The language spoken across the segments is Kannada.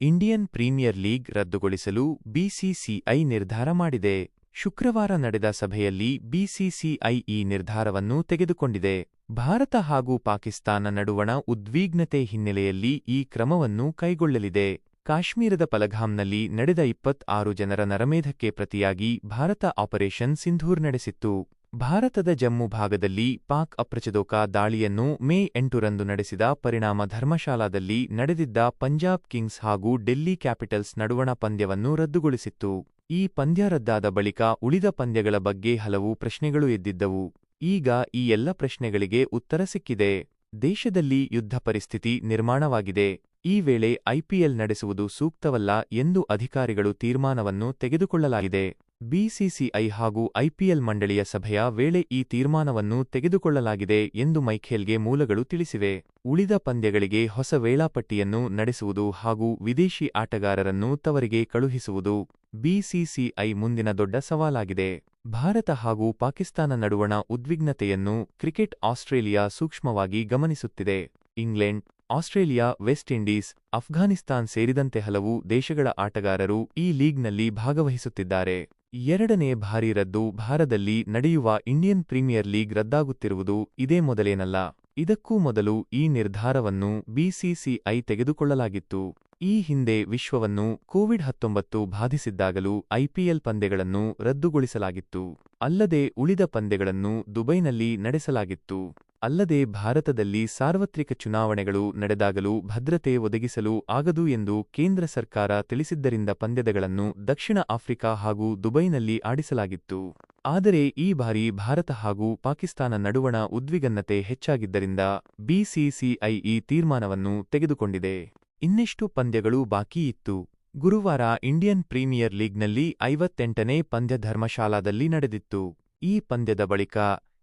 ಇಂಡಿಯನ್ ಪ್ರೀಮಿಯರ್ ಲೀಗ್ ರದ್ದುಗೊಳಿಸಲು ಬಿಸಿಸಿಐ ನಿರ್ಧಾರ ಮಾಡಿದೆ. ಶುಕ್ರವಾರ ನಡೆದ ಸಭೆಯಲ್ಲಿ ಬಿಸಿಸಿಐ ಈ ನಿರ್ಧಾರವನ್ನು ತೆಗೆದುಕೊಂಡಿದೆ. ಭಾರತ ಹಾಗೂ ಪಾಕಿಸ್ತಾನ ನಡುವಣ ಉದ್ವಿಗ್ನತೆ ಹಿನ್ನೆಲೆಯಲ್ಲಿ ಈ ಕ್ರಮವನ್ನು ಕೈಗೊಳ್ಳಲಿದೆ. ಕಾಶ್ಮೀರದ ಪಲಘಾಂನಲ್ಲಿ ನಡೆದ ಇಪ್ಪತ್ತಾರು ಜನರ ನರಮೇಧಕ್ಕೆ ಪ್ರತಿಯಾಗಿ ಭಾರತ ಆಪರೇಷನ್ ಸಿಂಧೂರ್ ನಡೆಸಿತ್ತು. ಭಾರತದ ಜಮ್ಮು ಭಾಗದಲ್ಲಿ ಪಾಕ್ ಅಪ್ರಚೋದಕ ದಾಳಿಯನ್ನು ಮೇ ಎಂಟರಂದು ನಡೆಸಿದ ಪರಿಣಾಮ ಧರ್ಮಶಾಲಾದಲ್ಲಿ ನಡೆದಿದ್ದ ಪಂಜಾಬ್ ಕಿಂಗ್ಸ್ ಹಾಗೂ ಡೆಲ್ಲಿ ಕ್ಯಾಪಿಟಲ್ಸ್ ನಡುವಣ ಪಂದ್ಯವನ್ನು ರದ್ದುಗೊಳಿಸಿತ್ತು. ಈ ಪಂದ್ಯ ರದ್ದಾದ ಬಳಿಕ ಉಳಿದ ಪಂದ್ಯಗಳ ಬಗ್ಗೆ ಹಲವು ಪ್ರಶ್ನೆಗಳು ಎದ್ದಿದ್ದವು. ಈಗ ಈ ಎಲ್ಲ ಪ್ರಶ್ನೆಗಳಿಗೆ ಉತ್ತರ ಸಿಕ್ಕಿದೆ. ದೇಶದಲ್ಲಿ ಯುದ್ಧ ಪರಿಸ್ಥಿತಿ ನಿರ್ಮಾಣವಾಗಿದೆ. ಈ ವೇಳೆ ಐಪಿಎಲ್ ನಡೆಸುವುದು ಸೂಕ್ತವಲ್ಲ ಎಂದು ಅಧಿಕಾರಿಗಳು ತೀರ್ಮಾನವನ್ನು ತೆಗೆದುಕೊಳ್ಳಲಾಗಿದೆ. ಬಿಸಿಸಿಐ ಹಾಗೂ ಐಪಿಎಲ್ ಮಂಡಳಿಯ ಸಭೆಯ ವೇಳೆ ಈ ತೀರ್ಮಾನವನ್ನು ತೆಗೆದುಕೊಳ್ಳಲಾಗಿದೆ ಎಂದು ಮೈಖೇಲ್ಗೆ ಮೂಲಗಳು ತಿಳಿಸಿವೆ. ಉಳಿದ ಪಂದ್ಯಗಳಿಗೆ ಹೊಸ ವೇಳಾಪಟ್ಟಿಯನ್ನು ನಡೆಸುವುದು ಹಾಗೂ ವಿದೇಶಿ ಆಟಗಾರರನ್ನು ತವರಿಗೆ ಕಳುಹಿಸುವುದು ಬಿಸಿಸಿಐ ಮುಂದಿನ ದೊಡ್ಡ ಸವಾಲಾಗಿದೆ. ಭಾರತ ಹಾಗೂ ಪಾಕಿಸ್ತಾನ ನಡುವಣ ಉದ್ವಿಗ್ನತೆಯನ್ನು ಕ್ರಿಕೆಟ್ ಆಸ್ಟ್ರೇಲಿಯಾ ಸೂಕ್ಷ್ಮವಾಗಿ ಗಮನಿಸುತ್ತಿದೆ. England Australia, West Indies, Afghanistan ಸೇರಿದಂತೆ ಹಲವು ದೇಶಗಳ ಆಟಗಾರರು ಈ ಲೀಗ್ನಲ್ಲಿ ಭಾಗವಹಿಸುತ್ತಿದ್ದಾರೆ. ಎರಡನೇ ಭಾರಿ ರದ್ದು ಭಾರದಲ್ಲಿ ನಡೆಯುವ ಇಂಡಿಯನ್ ಪ್ರೀಮಿಯರ್ ಲೀಗ್ ರದ್ದಾಗುತ್ತಿರುವುದು ಇದೇ ಮೊದಲೇನಲ್ಲ. ಇದಕ್ಕೂ ಮೊದಲು ಈ ನಿರ್ಧಾರವನ್ನು ಬಿಸಿಸಿಐ ತೆಗೆದುಕೊಳ್ಳಲಾಗಿತ್ತು. ಈ ಹಿಂದೆ ವಿಶ್ವವನ್ನು ಕೋವಿಡ್ ಹತ್ತೊಂಬತ್ತು ಬಾಧಿಸಿದ್ದಾಗಲೂ ಐಪಿಎಲ್ ಪಂದ್ಯಗಳನ್ನು ರದ್ದುಗೊಳಿಸಲಾಗಿತ್ತು. ಅಲ್ಲದೆ ಉಳಿದ ಪಂದ್ಯಗಳನ್ನು ದುಬೈನಲ್ಲಿ ನಡೆಸಲಾಗಿತ್ತು. ಅಲ್ಲದೆ ಭಾರತದಲ್ಲಿ ಸಾರ್ವತ್ರಿಕ ಚುನಾವಣೆಗಳು ನಡೆದಾಗಲೂ ಭದ್ರತೆ ಒದಗಿಸಲು ಆಗದು ಎಂದು ಕೇಂದ್ರ ಸರ್ಕಾರ ತಿಳಿಸಿದ್ದರಿಂದ ಪಂದ್ಯದಗಳನ್ನು ದಕ್ಷಿಣ ಆಫ್ರಿಕಾ ಹಾಗೂ ದುಬೈನಲ್ಲಿ ಆಡಿಸಲಾಗಿತ್ತು. ಆದರೆ ಈ ಬಾರಿ ಭಾರತ ಹಾಗೂ ಪಾಕಿಸ್ತಾನ ನಡುವಣ ಉದ್ವಿಗನ್ನತೆ ಹೆಚ್ಚಾಗಿದ್ದರಿಂದ ಬಿಸಿಸಿಐ ಈ ತೀರ್ಮಾನವನ್ನು ತೆಗೆದುಕೊಂಡಿದೆ. ಇನ್ನೆಷ್ಟು ಪಂದ್ಯಗಳು ಬಾಕಿ ಇತ್ತು? ಗುರುವಾರ ಇಂಡಿಯನ್ ಪ್ರೀಮಿಯರ್ ಲೀಗ್ನಲ್ಲಿ ಐವತ್ತೆಂಟನೇ ಪಂದ್ಯ ಧರ್ಮಶಾಲಾದಲ್ಲಿ ನಡೆದಿತ್ತು. ಈ ಪಂದ್ಯದ ಬಳಿಕ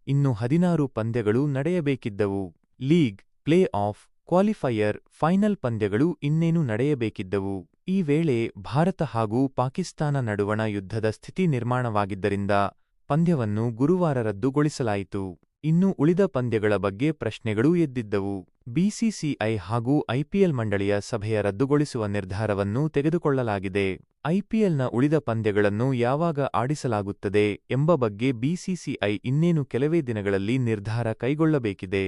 ಇನ್ನು ಹದಿನಾರು ಪಂದ್ಯಗಳು ನಡೆಯಬೇಕಿದ್ದವು. League, playoff, qualifier, final ಪಂದ್ಯಗಳು ಇನ್ನೇನು ನಡೆಯಬೇಕಿದ್ದವು. ಈ ವೇಳೆ ಭಾರತ ಹಾಗೂ ಪಾಕಿಸ್ತಾನ ನಡುವಣ ಯುದ್ಧದ ಸ್ಥಿತಿ ನಿರ್ಮಾಣವಾಗಿದ್ದರಿಂದ ಪಂದ್ಯವನ್ನು ಗುರುವಾರ ರದ್ದುಗೊಳಿಸಲಾಯಿತು. ಇನ್ನು ಉಳಿದ ಪಂದ್ಯಗಳ ಬಗ್ಗೆ ಪ್ರಶ್ನೆಗಳೂ ಎದ್ದಿದ್ದವು. ಬಿಸಿಸಿಐ ಹಾಗೂ ಐಪಿಎಲ್ ಮಂಡಳಿಯ ಸಭೆಯ ರದ್ದುಗೊಳಿಸುವ ನಿರ್ಧಾರವನ್ನು ತೆಗೆದುಕೊಳ್ಳಲಾಗಿದೆ. ಐಪಿಎಲ್ನ ಉಳಿದ ಪಂದ್ಯಗಳನ್ನು ಯಾವಾಗ ಆಡಿಸಲಾಗುತ್ತದೆ ಎಂಬ ಬಗ್ಗೆ ಬಿಸಿಸಿಐ ಇನ್ನೇನು ಕೆಲವೇ ದಿನಗಳಲ್ಲಿ ನಿರ್ಧಾರ ಕೈಗೊಳ್ಳಬೇಕಿದೆ.